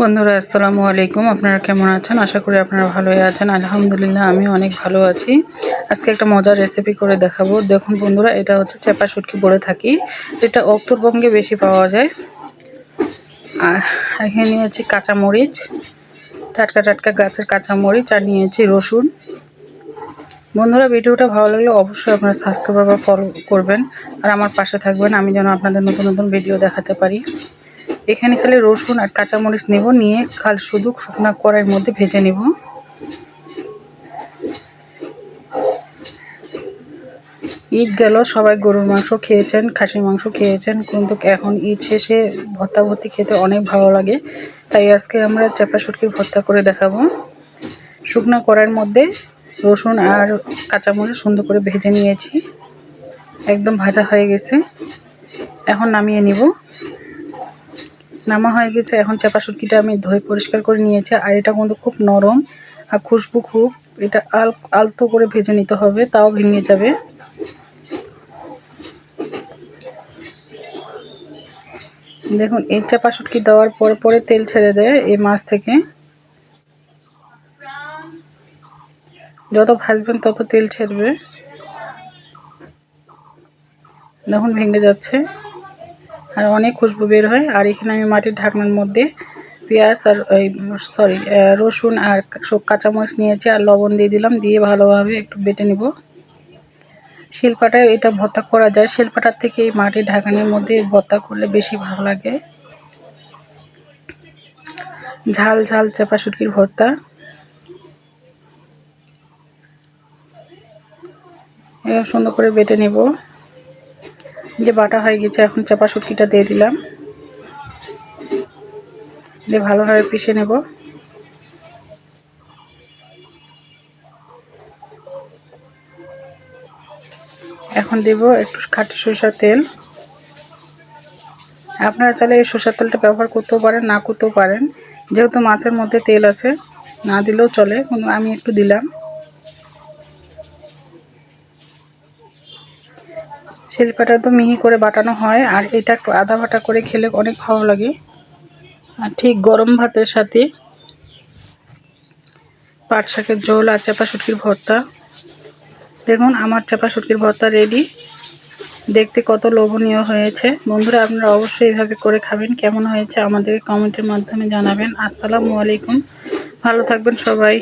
বন্ধুরা, আসসালামু আলাইকুম। আপনারা কেমন আছেন? আশা করি আপনারা ভালোই আছেন। আলহামদুলিল্লাহ আমি অনেক ভালো আছি। আজকে একটা মজার রেসিপি করে দেখাবো। দেখুন বন্ধুরা, এটা হচ্ছে চেপা শুটকি বলে থাকি। এটা উত্তরবঙ্গে বেশি পাওয়া যায়। আর এখানে নিয়েছি কাঁচামরিচ, টাটকা টাটকা গাছের কাঁচামরিচ, আর নিয়েছি রসুন। বন্ধুরা, ভিডিওটা ভালো লাগলে অবশ্যই আপনারা সাবস্ক্রাইব বা ফলো করবেন। আর আমার পাশে থাকবেন। আমি যেন আপনাদের নতুন নতুন ভিডিও দেখাতে পারি। এখানে খালি রসুন আর কাঁচামরিচ নেব, নিয়ে খাল শুধু শুকনা কড়াইয়ের মধ্যে ভেজে নেব। ঈদ গেল, সবাই গরুর মাংস খেয়েছেন, খাসির মাংস খেয়েছেন, কিন্তু এখন ঈদ শেষে ভর্তা ভর্তি খেতে অনেক ভালো লাগে। তাই আজকে আমরা চাপা সুটকির ভর্তা করে দেখাবো। শুকনা কড়াইয়ের মধ্যে রসুন আর কাঁচামরিচ সুন্দর করে ভেজে নিয়েছি। একদম ভাজা হয়ে গেছে। এখন নামিয়ে নিব। নামা হয়ে গেছে। এখন চাপা শুটকিটা আমি ধুয়ে পরিষ্কার করে নিয়েছি। আর এটা কিন্তু খুব নরম আর খুশবু খুব। এটা আল আলতো করে ভেজে নিতে হবে, তাও ভেঙে যাবে। দেখুন, এই চাপা শুটকি দেওয়ার পর পরে তেল ছেড়ে দেয় এই মাছ থেকে। যত ভাজবেন তত তেল ছেড়বে। দেখুন, ভেঙে যাচ্ছে। আর অনেক খুশবু বের হয়। আর এখানে আমি মাটির ঢাকনার মধ্যে পেঁয়াজ আর এই সরি রসুন আর কাঁচামরিচ নিয়েছি আর লবণ দিয়ে দিলাম। দিয়ে ভালোভাবে একটু বেটে নিব। শিলপাটায় এটা ভর্তা করা যায়। শিল্পাটার থেকে এই মাটির ঢাকানের মধ্যে ভর্তা করলে বেশি ভালো লাগে। ঝাল ঝাল চাপা শুটকির ভর্তা সুন্দর করে বেটে নেব। যে বাটা হয়ে গেছে, এখন চাপা শুটকিটা দিয়ে দিলাম। দিয়ে ভালোভাবে পিষে নেব। এখন দেব একটু খাটি সরষার তেল। আপনারা চাইলে এই সরষার তেলটা ব্যবহার করতেও পারেন, না করতেও পারেন। যেহেতু মাছের মধ্যে তেল আছে, না দিলেও চলে, কিন্তু আমি একটু দিলাম। শিল্পাটা তো মিহি করে বাটানো হয়, আর এটা একটু আদা বাটা করে খেলে অনেক ভালো লাগে। আর ঠিক গরম ভাতের সাথে পাট শাকের ঝোল আর চাপা শুটকির ভর্তা। দেখুন, আমার চাপা শুটকির ভর্তা রেডি দেখতে কত লোভনীয় হয়েছে। বন্ধুরা, আপনারা অবশ্যই এইভাবে করে খাবেন। কেমন হয়েছে আমাদেরকে কমেন্টের মাধ্যমে জানাবেন। আসসালামু আলাইকুম। ভালো থাকবেন সবাই।